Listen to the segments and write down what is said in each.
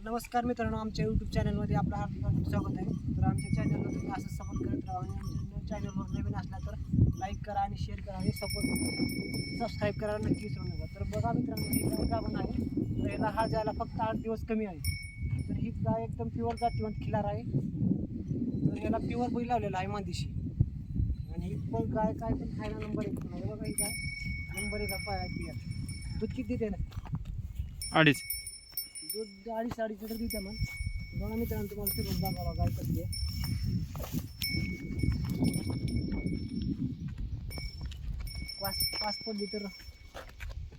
नमस्कार मित्रांनो आमच्या यूट्यूब चॅनलमध्ये आपलं हार्दिक स्वागत आहे. तर आमच्या चॅनलला तुम्ही असं सपोर्ट करत राहा आणि आमच्या चॅनलवर नवीन असला तर लाईक करा आणि शेअर करा आणि सपोर्ट सबस्क्राईब करायला नक्की विसरू नका. तर बघा मित्रांनो ही गाय गाभण आहे. तर याला हा जायला फक्त आठ दिवस कमी आहे. तर ही गाय एकदम प्युअर जातीवंत खिलार आहे. तर याला प्युअर बैल लावलेला आहे मांदिशी. आणि ही पण गाय काय पण खायला नंबर एक नाही. बघा ही गाय. नंबर एक पाय पिया. दूध किती देते ना अडीच. दूध अडीच अडीच लिटर देते मग बघा मित्रांनो तुम्हाला फिरून दाखवा आहे. पाच पाच पडली तर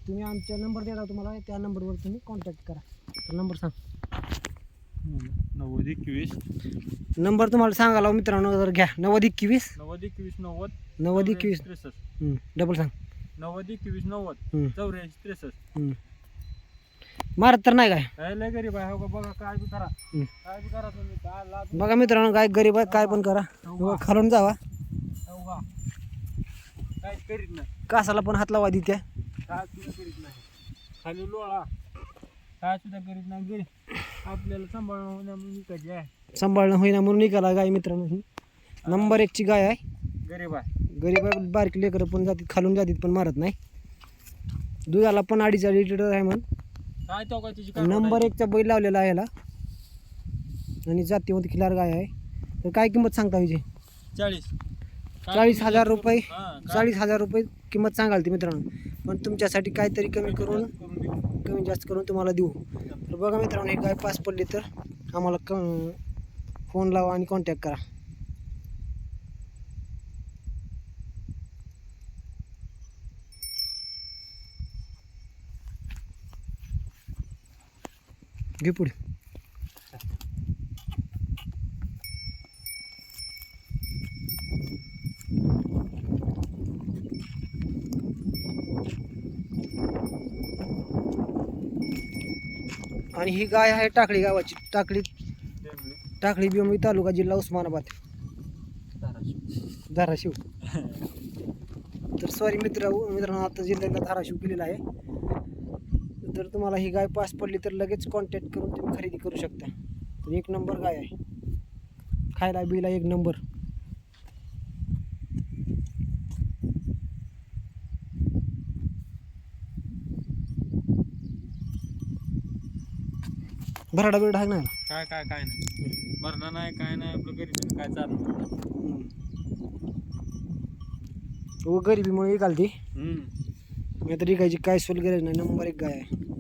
तुम्ही आमचा नंबर देता तुम्हाला त्या नंबरवर तुम्ही कॉन्टॅक्ट करा. नंबर सांग. नव्वद एकवीस. नंबर तुम्हाला सांगायला मित्रांनो जर घ्या. नव्वद एकवीस. नव्वद एकवीस नव्वद. नव्वद एकवीस. त्रेसष्ट. डबल सांग. नव्वद एकवीस नव्वद. चौऱ्याऐंशी त्रेसष्ट. मारत तर नाही काय? काय लय गरीब आहे. हो का? बघा काय बी करा. हं. काय बी करा तुम्ही. काय लाज बघा मित्रांनो काय गरीब आहे काय पण करा. बघा, खालून जावा. काय करीत नाही. कासाला पण हात लावा देत्या काय सुद्धा करीत नाही. खाली लोळा. काय सुद्धा करीत नाही. गरीब आपल्याला सांभाळून विकायची आहे सांभाळणं होईना म्हणून निघाला गाय मित्रांनो ही. नंबर एकची गाय आहे. गरीब आहे. गरीब आहे बारकी लेकरं पण जातात खालून जातात पण मारत नाही. दुधाला पण अडीच अडीच लिटर आहे म्हण. काय तो काय तिची काय नंबर एकचा बैल लावलेला आहे याला. आणि जातीवंत खिलार गाय आहे. तर काय किंमत सांगता विजय? चाळीस. चाळीस हजार रुपये. हा, काय? चाळीस हजार रुपये किंमत सांगाल ती मित्रांनो. पण तुमच्यासाठी काहीतरी कमी करून. कमी जास्त करून तुम्हाला देऊ. तर बघा मित्रांनो ही गाय पास पडली तर आम्हाला क फोन लावा आणि कॉन्टॅक्ट करा. घे पुढे आणि ही गाय आहे टाकळी गावाची टाकळी. टाकळी बिंबी तालुका जिल्हा उस्मानाबाद धाराशिव. धाराशिव तर सॉरी मित्र मित्रांनो आता जिल्ह्याला धाराशिव केलेला आहे तर तुम्हाला ही गाय पास पडली तर लगेच कॉन्टॅक्ट करून तुम्ही खरेदी करू शकता. तर एक नंबर गाय आहे. खायला बिला एक नंबर भराडा बिरडा आहे ना काय काय काय नाही. मरणं नाही काय नाही आपलं गरीब काय चाललं व गरिबीमुळे घालते. हम्म. नाही तर गायची काय सोल गरज नाही. नंबर एक गाय आहे.